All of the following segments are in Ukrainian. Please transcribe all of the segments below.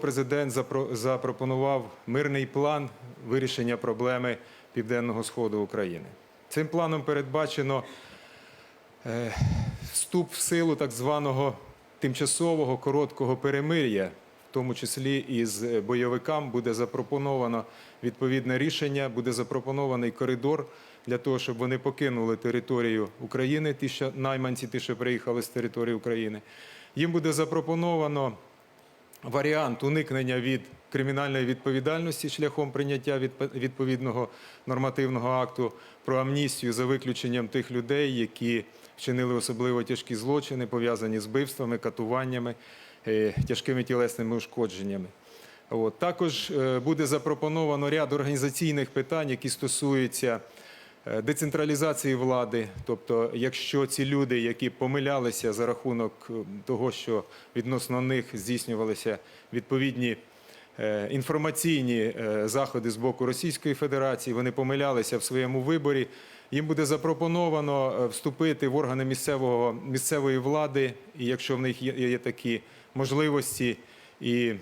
Президент запро- запропонував мирний план вирішення проблеми Південного Сходу України. Цим планом передбачено е, вступ в силу так званого тимчасового короткого перемир'я, в тому числі із бойовикам буде запропоновано відповідне рішення, буде запропонований коридор для того, щоб вони покинули територію України, ті, що найманці, ті, що приїхали з території України. Їм буде запропоновано варіант уникнення від кримінальної відповідальності шляхом прийняття відп- відповідного нормативного акту про амністію за виключенням тих людей, які вчинили особливо тяжкі злочини, пов'язані з вбивствами, катуваннями, е, тяжкими тілесними ушкодженнями. От. Також е, буде запропоновано ряд організаційних питань, які стосуються децентралізації влади. Тобто, якщо ці люди, які помилялися за рахунок е, того, що відносно них здійснювалися відповідні е, інформаційні е, заходи з боку Російської Федерації, вони помилялися в своєму виборі. Їм буде запропоновано е, вступити в органи місцевого, місцевої влади, і якщо в них є, є такі можливості і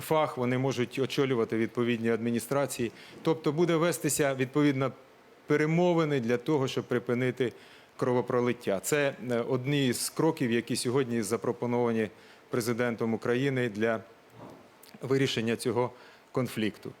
фах, вони можуть очолювати відповідні адміністрації. Тобто буде вестися відповідна перемовини для того, щоб припинити кровопролиття. Це е, одні з кроків, які сьогодні запропоновані президентом України для вирішення цього конфлікту.